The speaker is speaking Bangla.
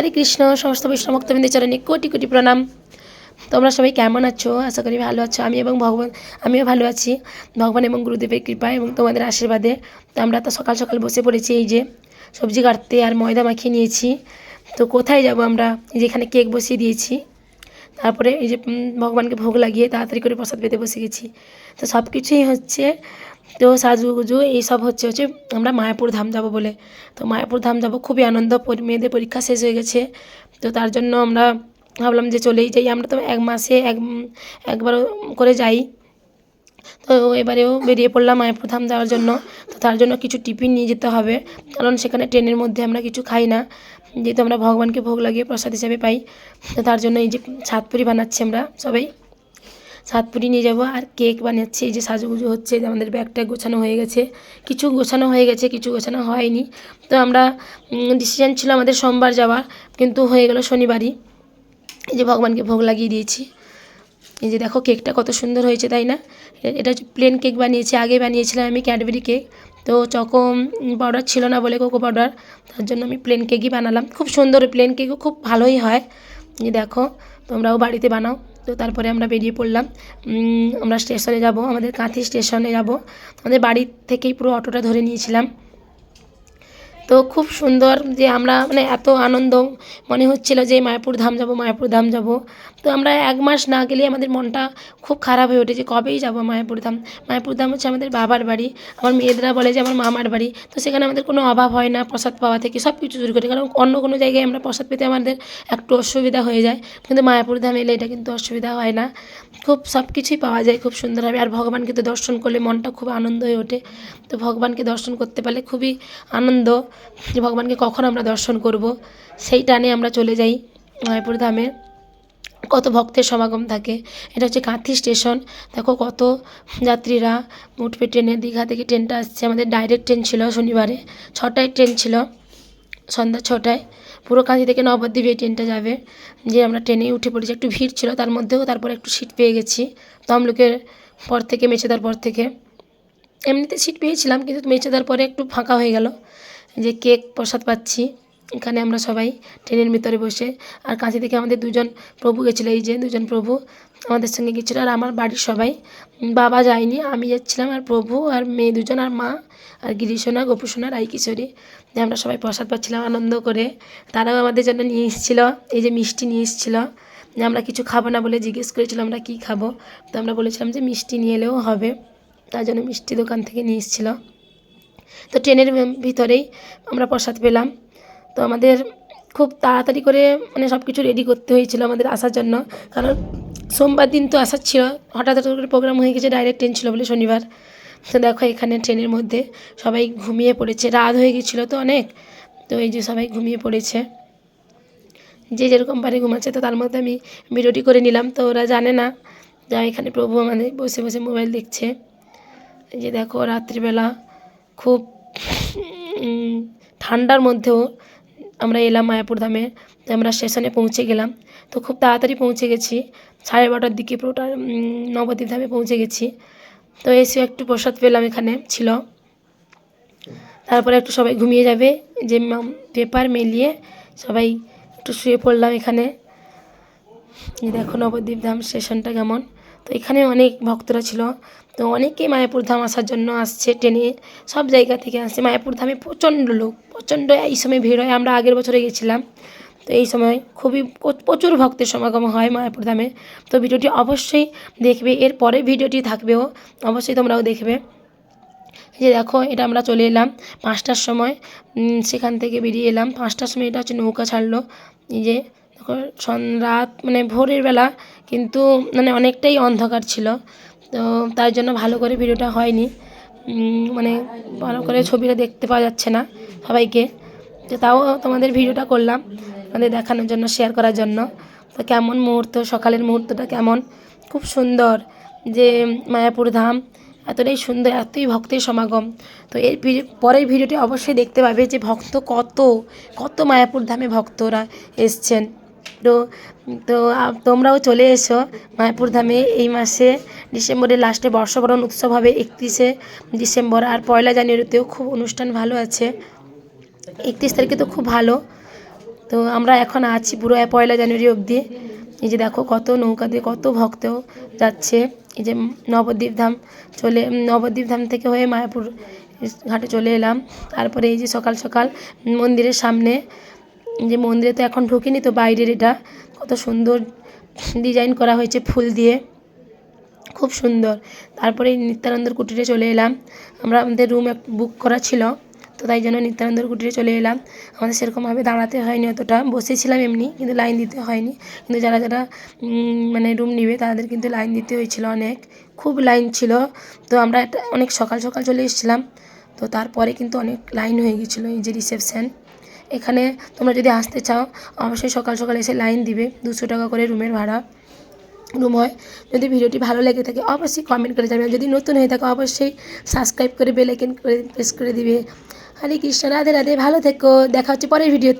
হরে কৃষ্ণ, সমস্ত বৈষ্ণব ভক্তবৃন্দের চরণে কোটি কোটি প্রণাম। তোমরা সবাই কেমন আছো? আশা করি ভালো আছো। আমি এবং ভগবান, আমিও ভালো আছি। ভগবান এবং গুরুদেবের কৃপায় এবং তোমাদের আশীর্বাদে তো আমরা তো সকাল সকাল বসে পড়েছি এই যে সবজি কাটতে আর ময়দা মাখিয়ে নিয়েছি। তো কোথায় যাব আমরা? এই যে এখানে কেক বসিয়ে দিয়েছি। তারপরে এই যে ভগবানকে ভোগ লাগিয়ে তাড়াতাড়ি করে প্রসাদ পেতে বসে গেছি। তো সব কিছুই হচ্ছে তো সাজুগুজু এইসব হচ্ছে হচ্ছে আমরা মায়াপুর ধাম যাব বলে। তো মায়াপুর ধাম যাব, খুবই আনন্দ মেয়েদের পরীক্ষা শেষ হয়ে গেছে। তো তার জন্য আমরা ভাবলাম যে চলেই যাই। আমরা তো এক মাসে এক একবার করে যাই। তো এবারেও বেরিয়ে পড়লাম মায়াপুর ধাম যাওয়ার জন্য। তো তার জন্য কিছু টিফিন নিয়ে যেতে হবে। কারণ সেখানে ট্রেনের মধ্যে আমরা কিছু খাই না। যেহেতু আমরা ভগবানকে ভোগ লাগিয়ে প্রসাদ হিসাবে পাই। তো তার জন্য এই যে সাতপুরি বানাচ্ছি আমরা সবাই। সাতপুরি নিয়ে যাব আর কেক বানাচ্ছি, এই যে সাজুগুজু হচ্ছে, যে আমাদের ব্যাগটা গোছানো হয়ে গেছে। কিছু গোছানো হয়ে গেছে, কিছু গোছানো হয়নি। তো আমরা ডিসিশন ছিল আমাদের সোমবার যাওয়ার, কিন্তু হয়ে গেল শনিবারই। এই যে ভগবানকে ভোগ লাগিয়ে দিয়েছি। এই যে দেখো কেকটা কত সুন্দর হয়েছে, তাই না? এটা প্লেন কেক বানিয়েছি, আগে বানিয়েছিলাম আমি ক্যাডবেরি কেক তো চকো পাউডার ছিল না বলে কোকো পাউডার তার জন্য আমি প্লেন কেকই বানালাম। খুব সুন্দর প্লেন কেকও খুব ভালোই হয়। দেখো, তোমরাও বাড়িতে বানাও। তো তারপরে আমরা বেরিয়ে পড়লাম। আমরা স্টেশনে যাব, আমাদের কাঁথি স্টেশনে যাব। আমাদের বাড়ির থেকেই পুরো অটোটা ধরে নিয়েছিলাম। তো খুব সুন্দর যে আমরা মানে এত আনন্দ মনে হচ্ছিল যে মায়াপুর ধাম যাব, মায়াপুর ধাম যাব। তো আমরা এক মাস না গেলে আমাদের মনটা খুব খারাপ হয়ে ওঠে যে কবেই যাব মায়াপুর ধাম। মায়াপুর ধাম হচ্ছে আমাদের বাবার বাড়ি। আমার মেয়েদেরা বলে যে আমার মামার বাড়ি। তো সেখানে আমাদের কোনো অভাব হয় না, প্রসাদ পাওয়া থেকে সব কিছু শুরু করে। কারণ অন্য কোনো জায়গায় আমরা প্রসাদ পেতে আমাদের একটু অসুবিধা হয়ে যায়। কিন্তু মায়াপুর ধাম এলে এটা কিন্তু অসুবিধা হয় না। খুব সব কিছুই পাওয়া যায় খুব সুন্দরভাবে আর ভগবানকে তো দর্শন করলে মনটা খুব আনন্দ হয়ে ওঠে। তো ভগবানকে দর্শন করতে পারলে খুবই আনন্দ। ভগবানকে কখন আমরা দর্শন করব, সেই টানে আমরা চলে যাই মায়াপুর ধামে। কত ভক্তের সমাগম থাকে। এটা হচ্ছে কাঁথি স্টেশন। দেখো কত যাত্রীরা। উঠবে ট্রেনে, দীঘা থেকে ট্রেনটা আসছে। আমাদের ডাইরেক্ট ট্রেন ছিল শনিবারে। ছটায় ট্রেন ছিল। সন্ধ্যা ছটায়। পুরো কাঁথি থেকে নবদ্বীপ এই ট্রেনটা যাবে। যে আমরা ট্রেনে উঠে পড়েছি। একটু ভিড় ছিল। তার মধ্যেও তারপরে একটু সিট পেয়ে গেছি। তমলুকের পর থেকে মেচেদার পর থেকে। এমনিতে সিট পেয়েছিলাম, কিন্তু মেচেদার পরে একটু ফাঁকা হয়ে গেল। যে কেক প্রসাদ পাচ্ছি, এখানে আমরা সবাই ট্রেনের ভিতরে বসে। আর কাছে থেকে আমাদের দুজন প্রভু গেছিল, এই যে দুজন প্রভু আমাদের সঙ্গে গেছিল। আর আমার বাড়ির সবাই বাবা যায়নি, আমি যাচ্ছিলাম আর প্রভু আর মেয়ে দুজন আর মা আর গিরিশোনা, গোপুসোনা রাই কিশোরী যে আমরা সবাই প্রসাদ পাচ্ছিলাম আনন্দ করে। তারাও আমাদের জন্য নিয়ে এসেছিল, এই যে মিষ্টি নিয়ে এসেছিল। যে আমরা কিছু খাব না বলে জিজ্ঞেস করেছিলাম, আমরা কী খাব? তো আমরা বলেছিলাম যে মিষ্টি নিয়ে এলেও হবে। তার জন্য মিষ্টি দোকান থেকে নিয়ে এসেছিল। তো ট্রেনের ভিতরেই আমরা প্রসাদ পেলাম। তো আমাদের খুব তাড়াতাড়ি করে মানে সব কিছু রেডি করতে হয়েছিল আমাদের আসার জন্য। কারণ সোমবার দিন তো আসার ছিল, হঠাৎ হঠাৎ করে প্রোগ্রাম হয়ে গেছে ডাইরেক্ট ট্রেন ছিল বলে শনিবার। তো দেখো এখানে ট্রেনের মধ্যে সবাই ঘুমিয়ে পড়েছে, রাত হয়ে গেছিল তো অনেক। তো এই যে সবাই ঘুমিয়ে পড়েছে। যে যেরকম পারে ঘুমাচ্ছে, তো তার মধ্যে আমি ভিডিওটি করে নিলাম। তো ওরা জানে না যা এখানে প্রভু আমাদের বসে বসে মোবাইল দেখছে। যে দেখো রাত্রিবেলা খুব ঠান্ডার মধ্যেও আমরা এলাম মায়াপুর ধামে। আমরা স্টেশনে পৌঁছে গেলাম। তো খুব তাড়াতাড়ি পৌঁছে গেছি। সাড়ে বারোটার দিকে পুরোটা নবদ্বীপ ধামে পৌঁছে গেছি। তো এসে একটু প্রসাদ পেলাম এখানে, ছিল। তারপরে একটু সবাই ঘুমিয়ে যাবে, যে পেপার মেলিয়ে সবাই একটু শুয়ে পড়লাম এখানে। দেখো নবদ্বীপ ধাম স্টেশনটা কেমন। তো এখানে অনেক ভক্তরা ছিল। তো অনেকেই মায়াপুর ধাম আসার জন্য আসছে ট্রেনে। সব জায়গা থেকে আসছে। মায়াপুর ধামে প্রচণ্ড লোক, প্রচণ্ড এই সময় ভিড় হয়। আমরা আগের বছরে গেছিলাম। তো এই সময় খুবই প্রচুর ভক্তের সমাগম হয় মায়াপুর ধামে। তো ভিডিওটি অবশ্যই দেখবে। এর পরে ভিডিওটি থাকবেও। অবশ্যই তোমরাও দেখবে। যে দেখো, এটা আমরা চলে এলাম পাঁচটার সময়। সেখান থেকে বেরিয়ে এলাম। পাঁচটার সময় এটা হচ্ছে নৌকা ছাড়লো। এই যে রাত মানে ভোরের বেলা কিন্তু মানে অনেকটাই অন্ধকার ছিল। তো তার জন্য ভালো করে ভিডিওটা হয়নি। মানে ভালো করে ছবিটা দেখতে পাওয়া যাচ্ছে না সবাইকে। তো তাও তোমাদের ভিডিওটা করলাম আমাদের দেখানোর জন্য শেয়ার করার জন্য। তো কেমন মুহূর্ত, সকালের মুহূর্তটা কেমন? খুব সুন্দর যে মায়াপুর ধাম, এতটাই সুন্দর, এতই ভক্তের সমাগম। তো এর পরের ভিডিওটি অবশ্যই দেখতে পাবে যে ভক্ত কত কত মায়াপুর ধামে ভক্তরা এসছেন। তো তো তোমরাও চলে এসো মায়াপুর ধামে এই মাসে ডিসেম্বরের লাস্টে বর্ষবরণ উৎসব হবে একত্রিশে ডিসেম্বর। আর পয়লা জানুয়ারিতেও খুব অনুষ্ঠান ভালো আছে। একত্রিশ তারিখে তো খুব ভালো। তো আমরা এখন আছি পুরো পয়লা জানুয়ারি অবধি। এই যে দেখো কত নৌকা দিয়ে কত ভক্ত যাচ্ছে। এই যে নবদ্বীপ ধাম চলে নবদ্বীপ ধাম থেকে হয়ে মায়াপুর ঘাটে চলে এলাম। তারপরে এই যে সকাল সকাল মন্দিরের সামনে যে মন্দিরে তো এখন ঢুকিনি, তো বাইরের এটা কত সুন্দর ডিজাইন করা হয়েছে ফুল দিয়ে। খুব সুন্দর। তারপরে নিত্যানন্দর কুটিরে চলে এলাম। আমরা আমাদের রুম বুক করা ছিল, তো তাই জন্য নিত্যানন্দর কুটিরে চলে এলাম। আমাদের সেরকমভাবে দাঁড়াতে হয়নি অতটা। বসেছিলাম এমনি, কিন্তু লাইন দিতে হয়নি। কিন্তু যারা যারা মানে রুম নিবে, তাদের কিন্তু লাইন দিতে হয়েছিল অনেক। খুব লাইন ছিল। তো আমরা অনেক সকাল সকাল চলে এসেছিলাম। তো তারপরে কিন্তু অনেক লাইন হয়ে গেছিল এই যে রিসেপশন এখানে তোমরা যদি আসতে চাও, অবশ্যই সকাল সকাল এসে লাইন দিবে, দুশো টাকা করে রুমের ভাড়া। রুম হয়। যদি ভিডিওটি ভালো লেগে থাকে, অবশ্যই কমেন্ট করে যাবে যদি নতুন হয়ে থাকে, অবশ্যই সাবস্ক্রাইব করে বেলাইকেন করে প্রেস করে দিবে। হরে কৃষ্ণ, রাধে রাধে, ভালো থেকো। দেখা হচ্ছে পরের ভিডিওতে